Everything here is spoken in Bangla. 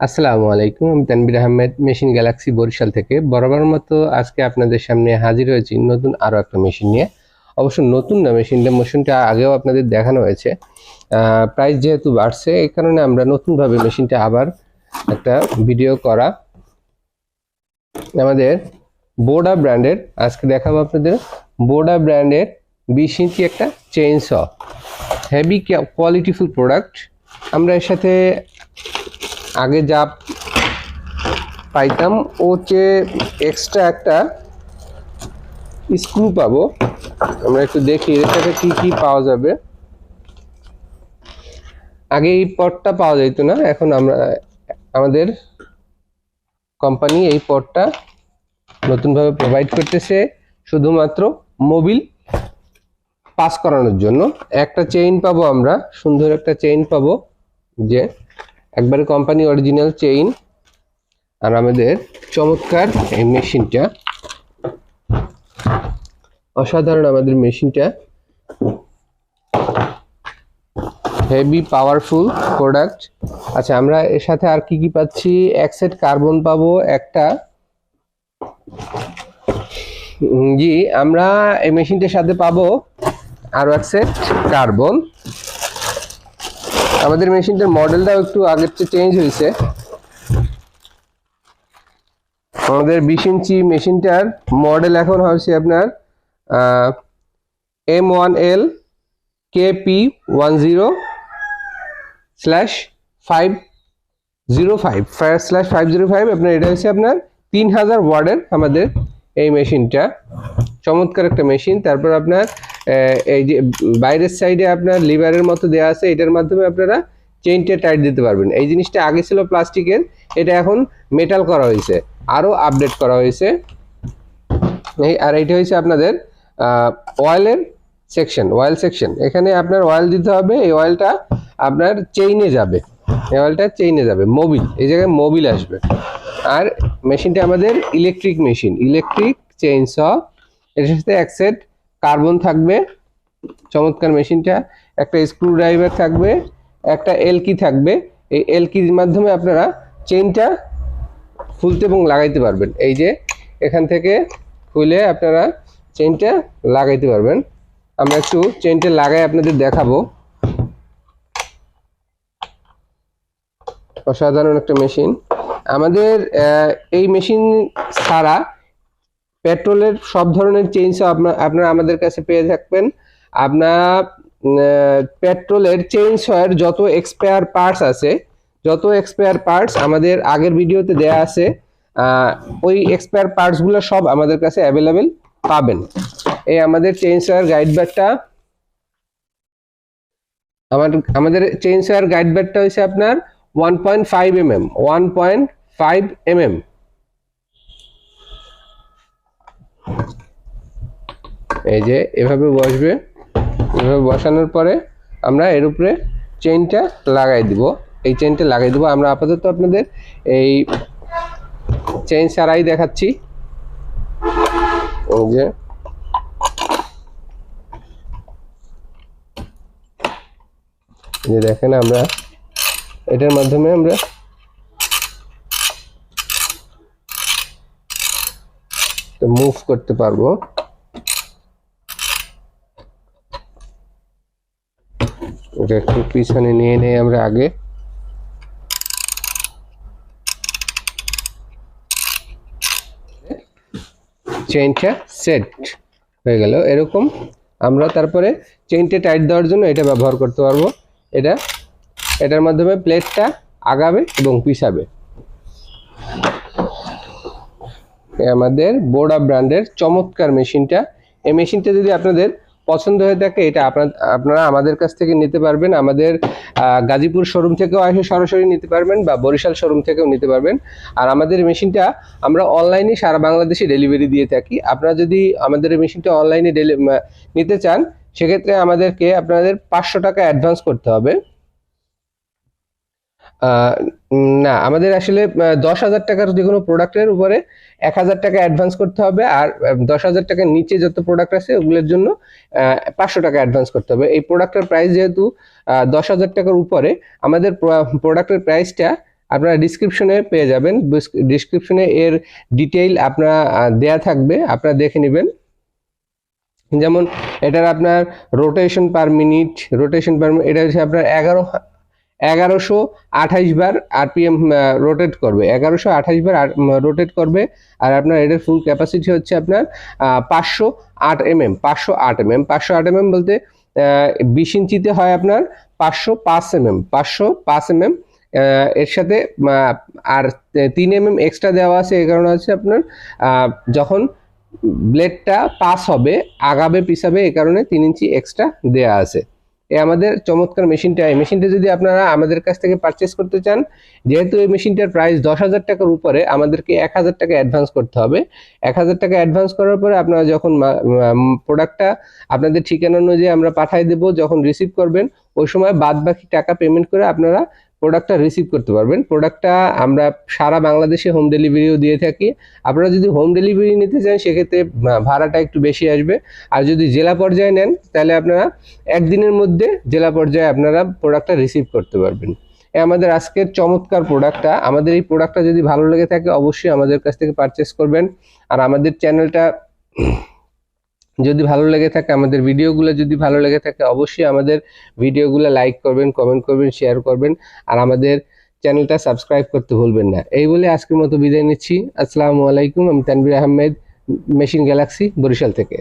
আসসালামু আলাইকুম, আমি তানবির আহমেদ, মেশিন গ্যালাক্সি বরিশাল থেকে। বরাবর মতো আজকে আপনাদের সামনে হাজির হয়েছি নতুন আরও একটা মেশিন নিয়ে। অবশ্য নতুন না, মেশিনটা মেশিনটা আগেও আপনাদের দেখানো হয়েছে। প্রাইস যেহেতু বাড়ছে, এই কারণে আমরা নতুনভাবে মেশিনটা আবার একটা ভিডিও করা। আমাদের বোর্ডা ব্র্যান্ডের আজকে দেখাবো আপনাদের বোর্ডা ব্র্যান্ডের বিশ ইঞ্চি একটা chain saw heavy qualityful product আমরা এর সাথে আগে যা পাইতাম, ও হচ্ছে এক্সট্রা একটা স্ক্রু পাবো। আমরা একটু দেখি, এর সাথে কি কি পাওয়া যাবে। আগে এই পটটা পাওয়া যেত না, এখন আমরা, আমাদের কোম্পানি এই পটটা নতুনভাবে প্রোভাইড করতেছে, শুধুমাত্র মোবিল পাস করানোর জন্য। একটা চেইন পাবো আমরা, সুন্দর একটা চেইন পাবো, যে একবারে কোম্পানি অরিজিনাল চেইন আর আমাদের চমৎকার এই মেশিনটা অসাধারণ আমাদের মেশিনটা হেভি পাওয়ারফুল প্রোডাক্ট আচ্ছা আমরা এর সাথে আর কি কি পাচ্ছি? এক সেট কার্বন পাবো, একটা। জি, আমরা এই মেশিনটার সাথে পাবো আরও এক সেট কার্বন আমাদের মেশিনটার মডেলটাও একটু আগের চেয়ে চেঞ্জ হয়েছে। আমাদের বিশ ইঞ্চি মেশিনটার মডেল এখন হচ্ছে আপনার M one L K P one zero slash five zero five slash five zero five আপনার এটা হচ্ছে আপনার তিন হাজার ওয়ার্ডের আমাদের এই মেশিনটা। চমৎকার একটা মেশিন, তারপর আপনার এই যে বাইরের সাইডে আপনার লিভারের মতো দেওয়া আছে, এটার মাধ্যমে আপনারা চেইনটা টাইট দিতে পারবেন। এই জিনিসটা আগে ছিল প্লাস্টিকের এটা এখন মেটাল করা হয়েছে আরও আপডেট করা হয়েছে। এই, আর এইটা হয়েছে আপনাদের অয়েলের সেকশন অয়েল সেকশন এখানে আপনার অয়েল দিতে হবে, এই অয়েলটা আপনার চেইনে যাবে। এই অয়েলটা চেইনে যাবে মোবিল এই জায়গায় মোবিল আসবে। আর মেশিনটা আমাদের electric machine electric chain saw এর সাথে এক সেট কার্বন থাকবে, চমৎকার মেশিনটা। একটা স্ক্রু ড্রাইভার থাকবে, একটা এলকি থাকবে। এই এলকির মাধ্যমে আপনারা চেইনটা খুলতে এবং লাগাইতে পারবেন। এই যে, এখান থেকে খুলে আপনারা চেইনটা লাগাইতে পারবেন। আমরা একটু চেইনটা লাগাই আপনাদের দেখাবো। অসাধারণ একটা মেশিন। আমাদের এই মেশিন ছাড়া পেট্রোলের সব ধরনের চেঞ্জ আপনার আপনারা আমাদের কাছে পেয়ে থাকবেন। আপনার পেট্রোলের চেঞ্জ হওয়ার যত এক্সপায়ার পার্টস আছে, যত এক্সপায়ার পার্টস আমাদের আগের ভিডিওতে দেয়া আছে ওই এক্সপায়ার পার্টসগুলো সব আমাদের কাছে অ্যাভেলেবেল পাবেন। এই আমাদের চেঞ্জ হওয়ার গাইড ব্যাগটা আমার, আমাদের চেঞ্জ হওয়ার গাইড ব্যাগটা হচ্ছে আপনার one point five M M one point five M M এই যে এভাবে বসবে। এভাবে বসানোর পরে আমরা এর উপরে চেইনটা লাগাই দিব। এই চেইনটা লাগাই দেবো। আমরা আপাতত আপনাদের এই চেইন ছাড়াই দেখাচ্ছি। এই যে। যে দেখেন আমরা এটার মাধ্যমে আমরা মুভ করতে পারব। এটা একটু পিছনে নিয়ে নেই আমরা আগে। চেইনটা সেট হয়ে গেল, এরকম। আমরা তারপরে চেইনটা টাইট দেওয়ার জন্য এটা ব্যবহার করতে পারব। এটা, এটার মাধ্যমে প্লেটটা আগাবে এবং পিছাবে আমাদের বোর্ডা ব্র্যান্ডের চমৎকার মেশিনটা এই মেশিনটা যদি আপনাদের পছন্দ হয়ে থাকে, এটা আপনার আমাদের কাছ থেকে নিতে পারবেন। আমাদের গাজীপুর শোরুম থেকেও এসে সরাসরি নিতে পারবেন বা বরিশাল শোরুম থেকেও নিতে পারবেন। আর আমাদের মেশিনটা আমরা অনলাইনে সারা বাংলাদেশে ডেলিভারি দিয়ে থাকি। আপনারা যদি আমাদের মেশিনটা অনলাইনে নিতে চান, সেক্ষেত্রে আমাদেরকে আপনাদের পাঁচশো টাকা অ্যাডভান্স করতে হবে। না, আমাদের আসলে দশ হাজার টাকার যে কোনো প্রোডাক্টের উপরে এক হাজার টাকা অ্যাডভান্স করতে হবে আর দশ হাজার টাকার নিচে যত প্রোডাক্ট আছে ওগুলোর জন্য পাঁচশো টাকা অ্যাডভান্স করতে হবে। এই প্রোডাক্টের প্রাইস যেহেতু দশ হাজার টাকার উপরে, আমাদের প্রোডাক্টের প্রাইসটা আপনারা ডিসক্রিপশনে পেয়ে যাবেন। ডিসক্রিপশনে এর ডিটেইল আপনারা দেয়া থাকবে, আপনারা দেখে নেবেন। যেমন, এটার আপনার rotation per minute rotation per minute এটা হচ্ছে আপনার এগারো এগারোশো আঠাইশ বার আরপিএম রোটেট করবে। এগারোশো আঠাইশ বার রোটেট করবে। আর আপনার এটার ফুল ক্যাপাসিটি হচ্ছে আপনার পাঁচশো আট এম এম পাঁচশো আট এম এম পাঁচশো আট এম এম বলতে বিশ ইঞ্চিতে হয় আপনার পাঁচশো পাঁচ এম এম পাঁচশো পাঁচ এম এম এর সাথে আর তিন এম এম এক্সট্রা দেওয়া আছে এই কারণে হচ্ছে আপনার যখন ব্লেডটা পাস হবে, আগাবে, পিছাবে এই কারণে তিন ইঞ্চি এক্সট্রা দেওয়া আছে। এই আমাদের চমৎকার মেশিনটা, এই মেশিনটা যদি আপনারা আমাদের কাছ থেকে পারচেস করতে চান, যেহেতু এই মেশিনটার প্রাইস দশ হাজার টাকার উপরে, আমাদেরকে এক হাজার টাকা অ্যাডভান্স করতে হবে। এক হাজার টাকা অ্যাডভান্স করার পরে আপনারা যখন প্রোডাক্টটা আপনাদের ঠিকানা অনুযায়ী আমরা পাঠিয়ে দেব, যখন রিসিভ করবেন, ওই সময় বাদ বাকি টাকা পেমেন্ট করে আপনারা প্রোডাক্টটা রিসিভ করতে পারবেন। প্রোডাক্টটা আমরা সারা বাংলাদেশে হোম ডেলিভারিও দিয়ে থাকি। আপনারা যদি হোম ডেলিভারি নিতে চান, সেক্ষেত্রে ভাড়াটা একটু বেশি আসবে। আর যদি জেলা পর্যায়ে নেন, তাহলে আপনারা একদিনের মধ্যে জেলা পর্যায়ে আপনারা প্রোডাক্টটা রিসিভ করতে পারবেন। আমাদের আজকের চমৎকার প্রোডাক্টটা আমাদের এই প্রোডাক্টটা যদি ভালো লেগে থাকে, অবশ্যই আমাদের কাছ থেকে পারচেস করবেন। আর আমাদের চ্যানেলটা যদি ভালো লেগে থাকে, আমাদের ভিডিওগুলো যদি ভালো লেগে থাকে, অবশ্যই আমাদের ভিডিওগুলো লাইক করবেন কমেন্ট করবেন শেয়ার করবেন, আর আমাদের চ্যানেলটা সাবস্ক্রাইব করতে ভুলবেন না। এই বলে আজকের মতো বিদায় নিচ্ছি। আসসালামু আলাইকুম, আমি তানবির আহমেদ মেশিন গ্যালাক্সি বরিশাল থেকে।